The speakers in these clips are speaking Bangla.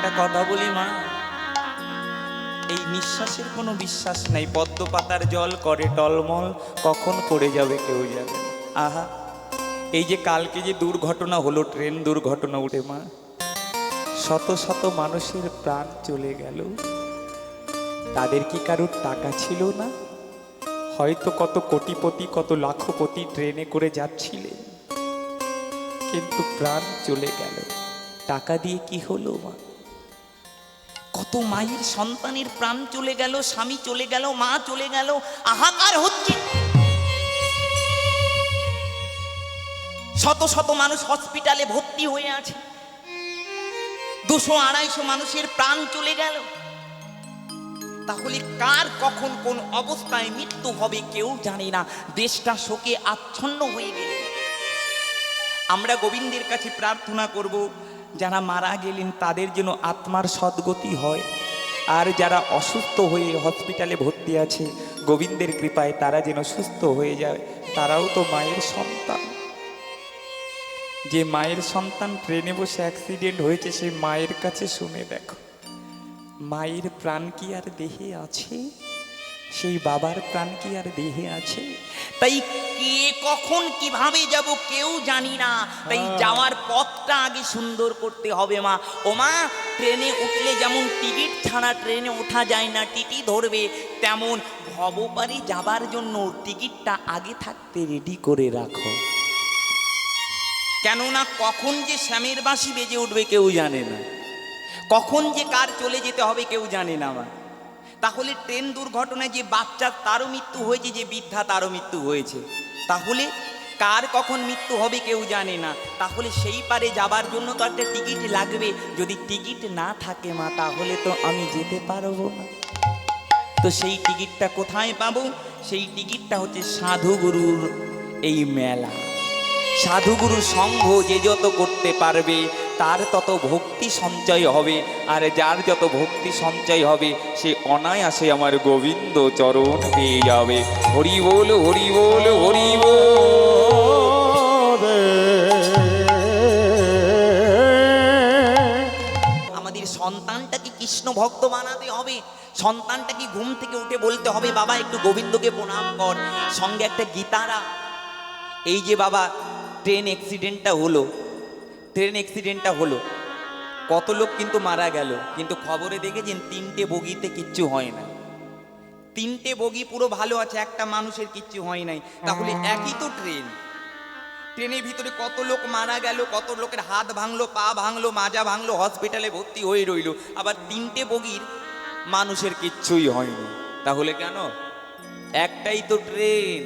একটা কথা বলি, মা। এই নিঃশ্বাসের কোনো বিশ্বাস নাই। পদ্ম পাতার জল করে টলমল, কখন পড়ে যাবে কেউ যাবে আহা, এই যে কালকে যে দুর্ঘটনা হলো, ট্রেন দুর্ঘটনা উঠে, মা। শত শত মানুষের প্রাণ চলে গেল। তাদের কি কারোর টাকা ছিল না? হয়তো কত কোটিপতি, কত লাখপতি ট্রেনে করে যাচ্ছিলেন। কিন্তু প্রাণ চলে গেল। টাকা দিয়ে কি হলো, মা? কত মায়ের সন্তানের প্রাণ চলে গেল, স্বামী চলে গেল, মা চলে গেল আহাকার হচ্ছে? শত শত মানুষ হসপিটালে ভর্তি হয়ে আছে। দুশো আড়াইশো মানুষের প্রাণ চলে গেল। তাহলে কার, কখন, কোন অবস্থায় মৃত্যু হবে কেউ জানে না। দেশটা শোকে আচ্ছন্ন হয়ে গেলে। আমরা গোবিন্দের কাছে প্রার্থনা করব যারা মারা গেলেন তাদের যেন আত্মার সদ্গতি হয়। আর যারা অসুস্থ হয়ে হসপিটালে ভর্তি আছে, গোবিন্দের কৃপায় তারা যেন সুস্থ হয়ে যায়, তারাও তো মায়ের সন্তান। যে মায়ের সন্তান ট্রেনে বসে অ্যাক্সিডেন্ট হয়েছে সেই মায়ের কাছে শুনে দেখো। মায়ের প্রাণ কি আর দেহে আছে? সেই বাবার প্রাণ কি আর দেহে আছে? তাই কে কখন কীভাবে যাব কেউ জানি না। তাই যাওয়ার পথটা আগে সুন্দর করতে হবে মা। ও মা ট্রেনে উঠলে যেমন টিকিট ছাড়া ট্রেনে ওঠা যায় না টিটি ধরবে তেমন ভবপারে যাবার জন্য টিকিটটা আগে থাকতে রেডি করে রাখো। কেননা কখন যে শ্যামের বাঁশি বেজে উঠবে কেউ জানে না। কখন যে কার চলে যেতে হবে কেউ জানে না মা। তাহলে ট্রেন দুর্ঘটনায় যে বাচ্চার তারও মৃত্যু হয়েছে, যে বৃদ্ধা তারও মৃত্যু হয়েছে। তাহলে কার কখন মৃত্যু হবে কেউ জানে না। তাহলে সেই পারে যাবার জন্য তো একটা টিকিট লাগবে। যদি টিকিট না থাকে মা, তাহলে তো আমি যেতে পারব না। তো সেই টিকিটটা কোথায় পাবো? সেই টিকিটটা হচ্ছে সাধুগুরুর এই মেলা। সাধুগুরু সংঘ যে যত করতে পারবে তার তত ভক্তি সঞ্চয় হবে, আর যার যত ভক্তি সঞ্চয় হবে, সে অনায়াসে আমার গোবিন্দ চরণ পেয়ে যাবে। হরি বল হরি বল হরি বল। আমাদের সন্তানটাকে কৃষ্ণ ভক্ত বানাতে হবে? সন্তানটাকে ঘুম থেকে উঠে বলতে হবে, বাবা, একটু গোবিন্দকে প্রণাম কর। সঙ্গে একটা গীতারা, এই যে বাবা ট্রেন অ্যাক্সিডেন্টটা হলো। ট্রেন অ্যাক্সিডেন্টটা হলো। কত লোক কিন্তু মারা গেল কিন্তু খবরে দেখেছেন তিনটে বগিতে কিচ্ছু হয় না। তিনটে বগি পুরো ভালো আছে একটা মানুষের কিচ্ছু হয় নাই। তাহলে একই তো ট্রেন ট্রেনের ভিতরে কত লোক মারা গেল কত লোকের হাত ভাঙলো পা ভাঙলো মাজা ভাঙলো হসপিটালে ভর্তি হয়ে রইল। আবার তিনটে বগির মানুষের কিচ্ছুই হয়নি। তাহলে কেন? একটাই তো ট্রেন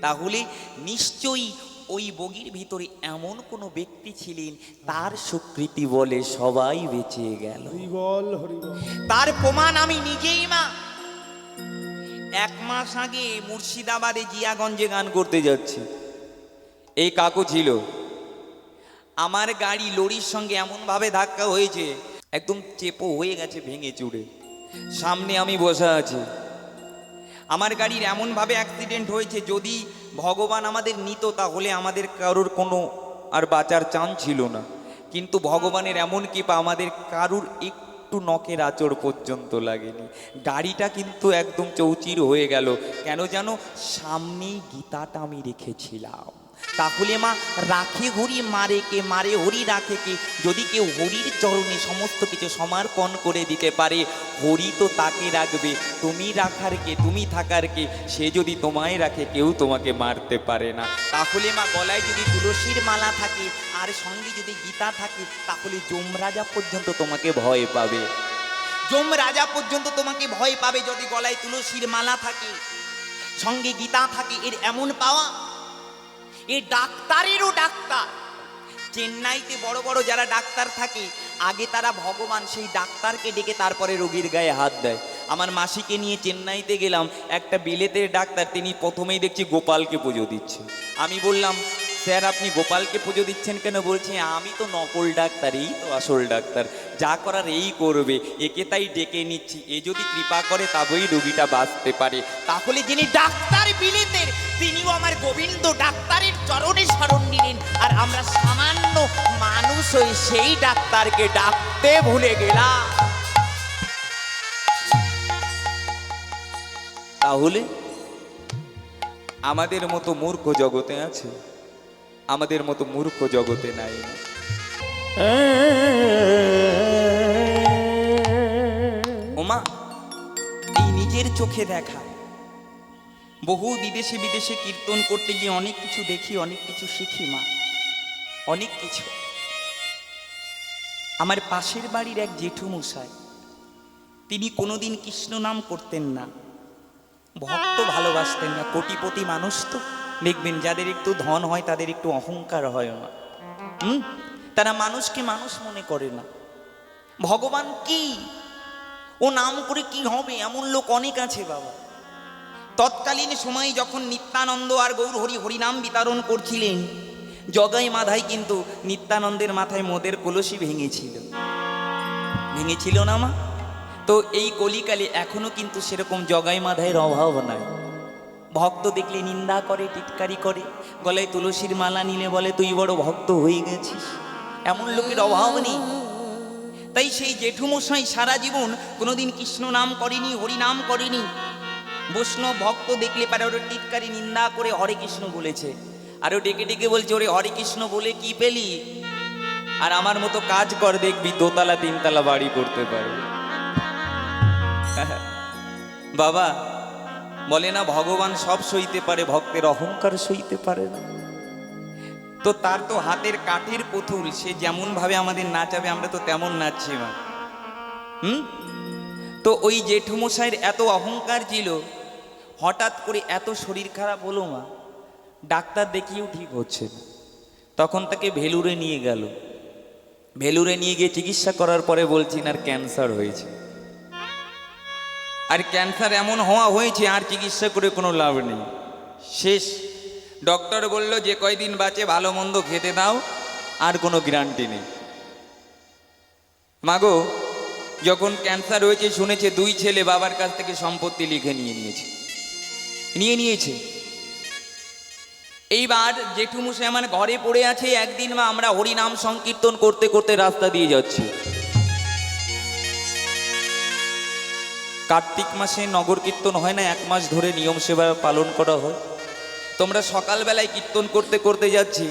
তাহলে নিশ্চয়ই ওই বগির ভিতরে এমন কোনো ব্যক্তি ছিলেন তার স্বীকৃতি বলে সবাই বেঁচে গেল। তার প্রমাণ আমি নিজেই মা। এক মাস আগে মুর্শিদাবাদে জিয়াগঞ্জে গান করতে যাচ্ছি। এই কাকু ছিল। আমার গাড়ি লরির সঙ্গে এমনভাবে ধাক্কা হয়েছে একদম চেপো হয়ে গেছে ভেঙে চুড়ে। সামনে আমি বসা আছি। আমার গাড়ির এমনভাবে অ্যাক্সিডেন্ট হয়েছে যদি ভগবান আমাদের নিত তাহলে আমাদের কারোর কোনো আর বাঁচার চান ছিল না। কিন্তু ভগবানের এমন কৃপা আমাদের কারুর একটু নখের আচর পর্যন্ত লাগেনি। গাড়িটা কিন্তু একদম চৌচির হয়ে গেল। কেন জানো? সামনেই গীতাটা আমি রেখেছিলাম। তাহলে মা, রাখে হরি মারে কে মারে, হরি রাখে কে? যদি কেউ হরির চরণে সমস্ত কিছু সমর্পণ করে দিতে পারে, হরি তো তাকে রাখবে। তুমি রাখার কে, তুমি থাকার কে? সে যদি তোমায় রাখে, কেউ তোমাকে মারতে পারে না। তাহলে মা, গলায় যদি তুলসীর মালা থাকে, আর সঙ্গে যদি গীতা থাকে, তাহলে যমরাজা পর্যন্ত তোমাকে ভয় পাবে। যম রাজা পর্যন্ত তোমাকে ভয় পাবে যদি গলায় তুলসীর মালা থাকে, সঙ্গে গীতা থাকে, এর এমন পাওয়া এ ডাক্তারেরও ডাক্তার। চেন্নাইতে বড় বড় যারা ডাক্তার থাকে, আগে তারা ভগবান সেই ডাক্তারকে ডেকে তারপরে রোগীর গায়ে হাত দেয়। আমার মাসিকে নিয়ে চেন্নাইতে গেলাম, একটা বিলেতের ডাক্তার, তিনি প্রথমেই দেখছি গোপালকে পুজো দিচ্ছে। আমি বললাম স্যার, আপনি গোপালকে পুজো দিচ্ছেন কেন বলছি আমি তো নকল ডাক্তার এই তো আসল ডাক্তার। যা করার এই করবে, একে তাই ডেকে নিচ্ছি। এ যদি কৃপা করে, তবেই রোগীটা বাঁচতে পারে। তাহলে যিনি ডাক্তার বিলিতের, তিনিও আমার গোবিন্দ ডাক্তারের চরণে স্মরণ নিলেন। আর আমরা সামান্য মানুষ হয়ে সেই ডাক্তারকে ডাকতে ভুলে গেলাম। তাহলে আমাদের মতো মূর্খ জগতে আছে। আমাদের মতো মূর্খ জগতে নাই। ওমা, এই নিজের চোখে দেখা। বহু বিদেশে বিদেশে কীর্তন করতে গিয়ে অনেক কিছু দেখি, অনেক কিছু শিখি, মা। অনেক কিছু। আমার পাশের বাড়ির এক জেঠু মশাই তিনি কোনোদিন কৃষ্ণ নাম করতেন না। ভক্ত ভালোবাসতেন না, কোটিপতি মানুষ তো। দেখবেন যাদের একটু ধন হয়, তাদের একটু অহংকার হয় না। হুম? তারা মানুষকে মানুষ মনে করে না। ভগবান কি? ও নাম করে কি হবে? এমন লোক অনেক আছে বাবা। তৎকালীন সময়ে যখন নিত্যানন্দ আর গৌর হরি হরিনাম বিতরণ করছিলেন, জগাই মাধাই কিন্তু নিত্যানন্দের মাথায় মদের কলসি ভেঙেছিল। ভেঙেছিল না মা? তো এই কলিকালে এখনও কিন্তু সেরকম জগাই মাধাইয়ের অভাব নাই। ভক্ত দেখলে নিন্দা করে, টিটকারি করে। গলায় তুলসীর মালা নিলে বলে, তুই বড় ভক্ত হয়ে গেছিস। এমন লোকের অভাব নেই। তাই সেই জেঠুমশাই সারা জীবন কোনোদিন কৃষ্ণ নাম করেনি, হরি নাম করেনি। বৈষ্ণব ভক্ত দেখলে পারে ওর টিটকারি, নিন্দা করে হরে কৃষ্ণ বলেছে। আর ও ডেকে ডেকে বলছে, ওরে হরে কৃষ্ণ বলে কি পেলি? আর আমার মতো কাজ কর, দেখবি দোতলা, তিনতলা বাড়ি করতে পারবে। বাবা বলে না, ভগবান সব সইতে পারে, ভক্তের অহংকার সইতে পারে না। তো তার তো হাতের কাঠের পুতুল, সে যেমন ভাবে আমাদের নাচাবে, আমরা তো তেমন নাচছি মা। হুম? তো ওই জেঠুমশাইয়ের এত অহংকার ছিল, হঠাৎ করে এত শরীর খারাপ হলো মা, ডাক্তার দেখিয়েও ঠিক হচ্ছে না। তখন তাকে ভেলুরে নিয়ে গেল। ভেলুরে নিয়ে গিয়ে চিকিৎসা করার পরে বলছি আর ক্যান্সার হয়েছে। আর ক্যান্সার এমন হওয়া হয়েছে, আর চিকিৎসা করে কোনো লাভ নেই। শেষ। ডক্টর বলল, যে কয়দিন বাঁচে, ভালো মন্দ খেতে দাও, আর কোনো গ্যারান্টি নেই। মাগো, যখন ক্যান্সার হয়েছে, শুনেছে দুই ছেলে বাবার কাছ থেকে সম্পত্তি লিখে নিয়ে নিয়েছে। নিয়ে নিয়েছে। এইবার জেঠুমুসে আমার ঘরে পড়ে আছে, একদিন মা আমরা হরিনাম সংকীর্তন করতে করতে রাস্তা দিয়ে যাচ্ছি। কার্তিক মাসে নগর কীর্তন হয় না, এক মাস ধরে নিয়ম সেবা পালন করা হয়। তোমরা সকালবেলায় কীর্তন করতে করতে যাচ্ছি।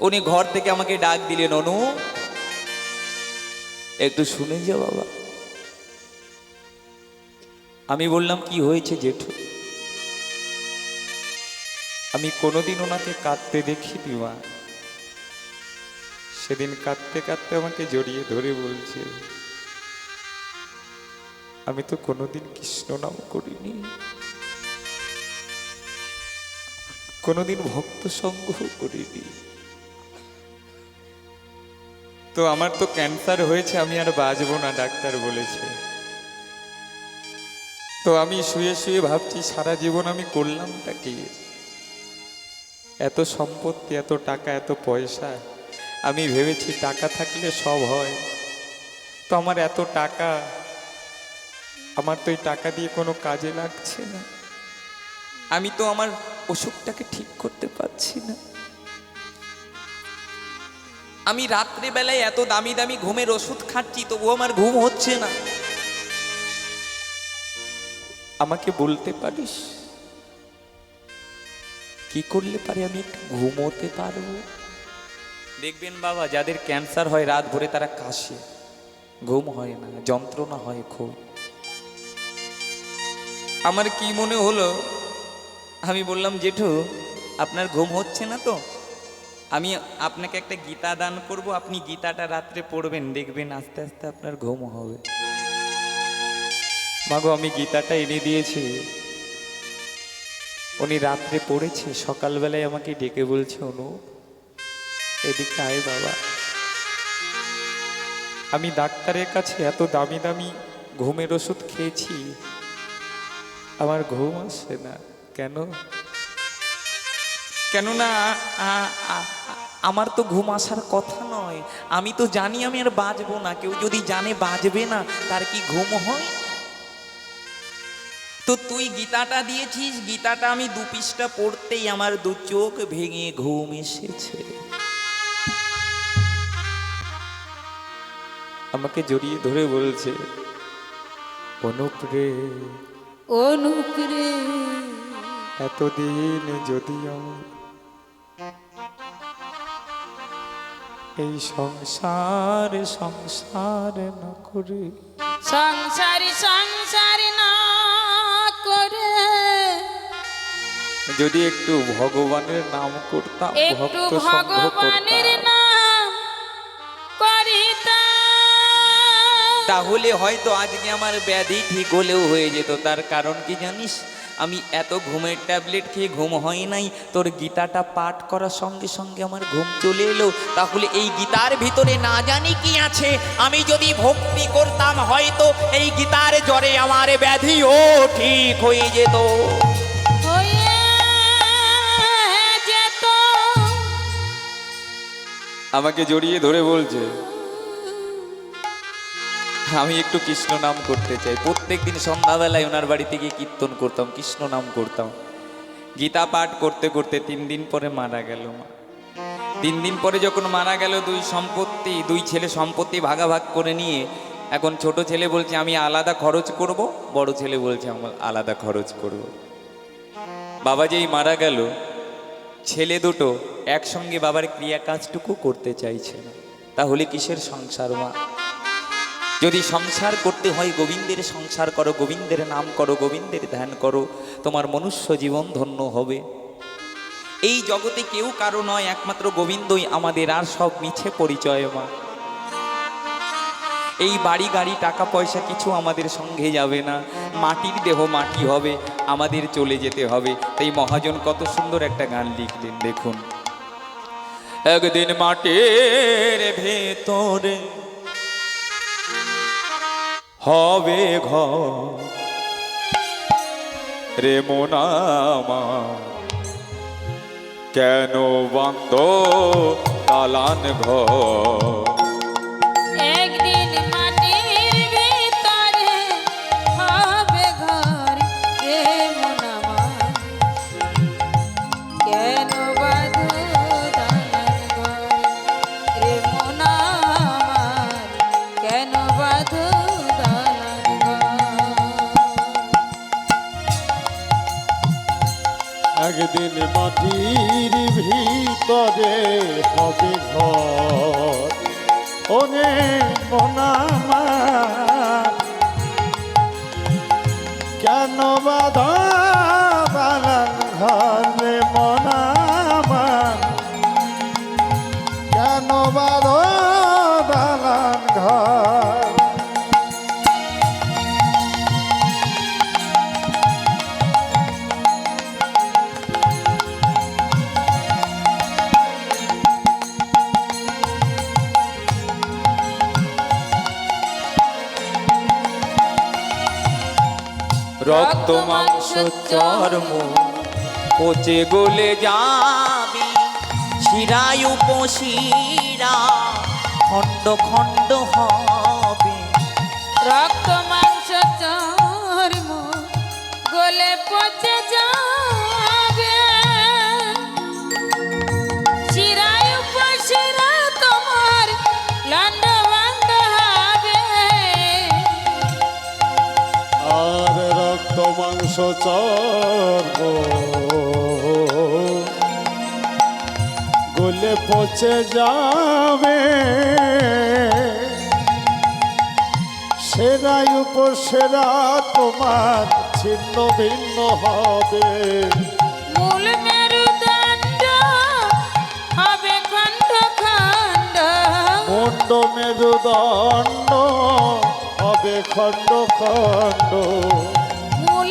উনি ঘর থেকে আমাকে ডাক দিলেন, অনু, একটু শুনে যা বাবা। আমি বললাম, কি হয়েছে জেঠু? আমি কোনোদিন ওনাকে কাঁদতে দেখিনি, মা। সেদিন কাঁদতে কাঁদতে আমাকে জড়িয়ে ধরে বলছে আমি তো কোনোদিন কৃষ্ণ নাম করিনি। কোনোদিন ভক্ত সংগ্রহ করিনি। তো আমার তো ক্যান্সার হয়েছে, আমি আর বাঁচবো না, ডাক্তার বলেছে। তো আমি শুয়ে শুয়ে ভাবছি, সারা জীবন আমি করলামটা কি? এত সম্পত্তি, এত টাকা, এত পয়সা, আমি ভেবেছি টাকা থাকলে সব হয়। তো আমার এত টাকা আমার তো এই টাকা দিয়ে কোনো কাজে লাগছে না। আমি তো আমার অসুখটাকে ঠিক করতে পারছি না। আমি রাত্রেবেলায় এত দামি দামি ঘুমের ওষুধ খাচ্ছি, তবুও আমার ঘুম হচ্ছে না। আমাকে বলতে পারিস? কি করলে পারে আমি একটু ঘুমোতে পারব? দেখবেন বাবা, যাদের ক্যান্সার হয় রাত ভরে তারা কাশে। ঘুম হয় না, যন্ত্রণা হয় খুব। আমার কি মনে হলো? আমি বললাম, জেঠু, আপনার ঘুম হচ্ছে না তো? আমি আপনাকে একটা গীতা দান করব, আপনি গীতাটা রাত্রে পড়বেন, দেখবেন আস্তে আস্তে আপনার ঘুম হবে। মাগো, আমি গীতাটা এনে দিয়েছি। উনি রাত্রে পড়েছে, সকালবেলায় আমাকে ডেকে বলছে, অনু, এদিকে আয় বাবা। আমি ডাক্তারের কাছে এত দামি দামি ঘুমের ওষুধ খেয়েছি আমার ঘুম আসে না। কেন? কেননা আমার তো ঘুম আসার কথা নয়। আমি তো জানি আমি আর বাঁচবো না। কেউ যদি জানে বাঁচবে না, তার কি ঘুম হয়? তো তুই গীতাটা দিয়েছিস। গীতাটা আমি দু পৃষ্ঠা পড়তেই আমার দু চোখ ভেঙে ঘুম এসেছে। আমাকে জড়িয়ে ধরে বলছে অনুপ্রে অনুপ্রে এতদিন যদি আমি এই সংসার সংসার না করে সংসারি সংসারি না করে। যদি একটু ভগবানের নাম করতাম একটু ভগবানের তাহলে হয়তো আজকে আমার ব্যাধি ঠিক হলেও হয়ে যেত। তার কারণ কি জানিস? আমি এত ঘুমের ট্যাবলেট খেয়ে ঘুম হয় নাই তোর গীতাটা পাঠ করার সঙ্গে সঙ্গে আমার ঘুম চলে এলো। তাহলে এই গীতার ভিতরে না জানি কি আছে? আমি যদি ভক্তি করতাম হয়তো এই গীতার জ্বরে আমার ব্যাধিও ঠিক হয়ে যেত। হয়ে যেত। আমাকে জড়িয়ে ধরে বলছে আমি একটু কৃষ্ণ নাম করতে চাই। প্রত্যেক দিন সন্ধ্যাবেলায় ওনার বাড়িতে গিয়ে কীর্তন করতাম, কৃষ্ণ নাম করতাম। গীতা পাঠ করতে করতে তিন দিন পরে মারা গেল মা। তিন দিন পরে যখন মারা গেল, দুই সম্পত্তি, দুই ছেলে সম্পত্তি ভাগাভাগ করে নিয়ে এখন ছোট ছেলে বলছে, আমি আলাদা খরচ করব? বড় ছেলে বলছে, আমার আলাদা খরচ করব। বাবা যেই মারা গেল। ছেলে দুটো একসঙ্গে বাবার ক্রিয়া কাজটুকু করতে চাইছে না। তাহলে কিসের সংসার মা? যদি সংসার করতে হয় গোবিন্দের সংসার করো, গোবিন্দের নাম করো, গোবিন্দের ধ্যান করো, তোমার মনুষ্য জীবন ধন্য হবে। এই জগতে কেউ কারও নয়, একমাত্র গোবিন্দই আমাদের আর সব মিছে পরিচয় মা এই বাড়ি গাড়ি, টাকা পয়সা কিছু আমাদের সঙ্গে যাবে না। মাটির দেহ মাটি হবে, আমাদের চলে যেতে হবে। তাই মহাজন কত সুন্দর একটা গান লিখলেন, দেখুন। একদিন মাটির ভেতরে হবে ঘর। রে মোনামা কেন বন্ধ তালান ঘর? একদিন মাটির ভিতরে হবে ঘর। ওরে মনামা কেন বাধা বাগান ঘরে? রক্ত মাংস চর্ম পচে গলে যাবি শিরায় উপশিরা খণ্ড খণ্ড হবে মাংস চর্ব গলে পচে যাবে। সেরাই উপর সেরা তোমার ছিন্ন ভিন্ন হবে। মূল মেরুদণ্ড হবে খণ্ড খণ্ড। মুন্ড মেরুদণ্ড হবে খণ্ড খণ্ড। মূল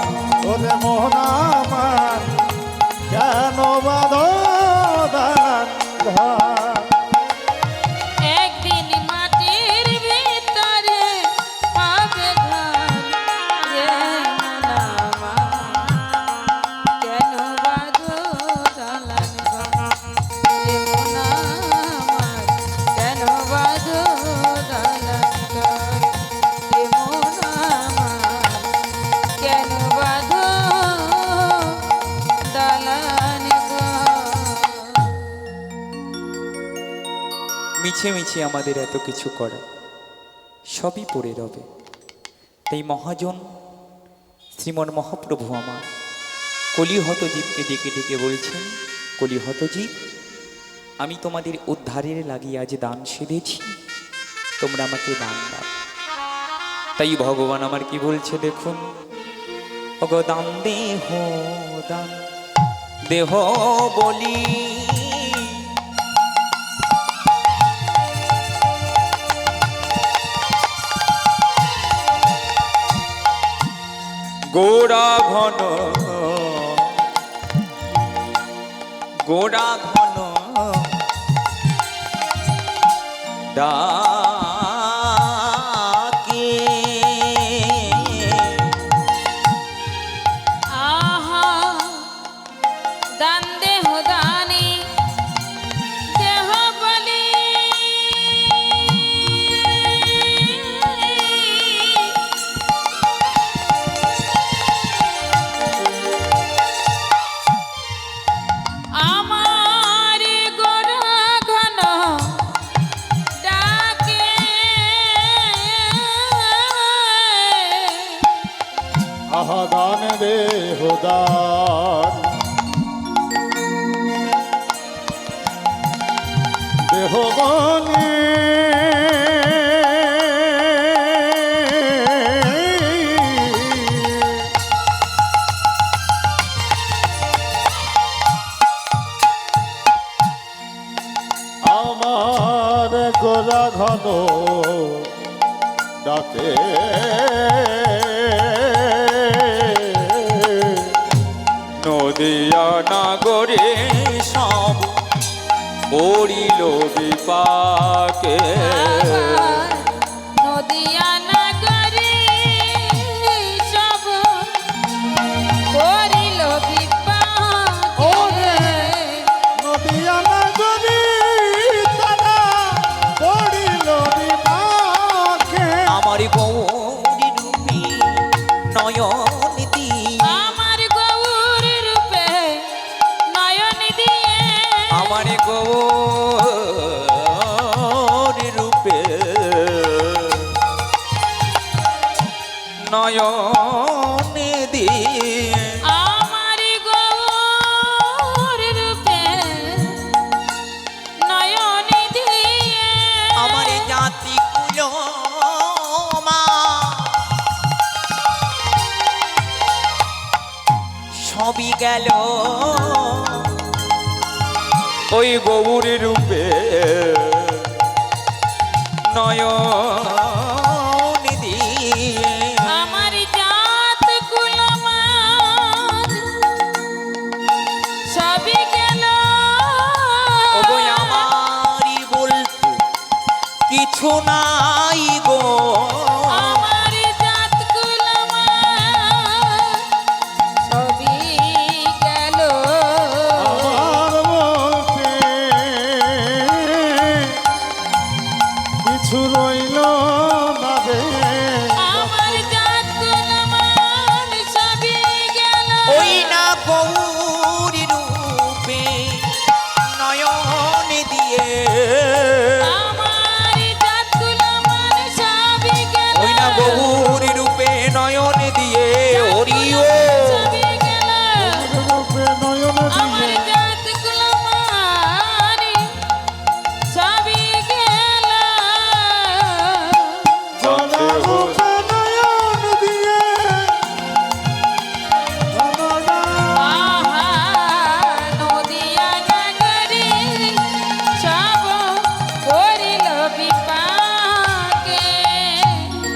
ওরে মিছে মিছে আমাদের এত কিছু করা। সবই পড়ে রবে। তাই মহাজন, শ্রীমন মহাপ্রভু আমার, কলিহত জীবকে ডেকে ডেকে বলছেন, কলিহত জীব আমি তোমাদের উদ্ধারের লাগিয়ে আজ দান সেধেছি, তোমরা আমাকে দান দাও। তাই ভগবান আমার কি বলছে দেখুন অগ দান দেহ দান, দেহ বলি গোড়া ঘন। গোড়া ঘন। ডাকে দেহ দান নাগরে সব পড়িল বিপাকে। আমার গৌর রূপে নয়ন নয়ন।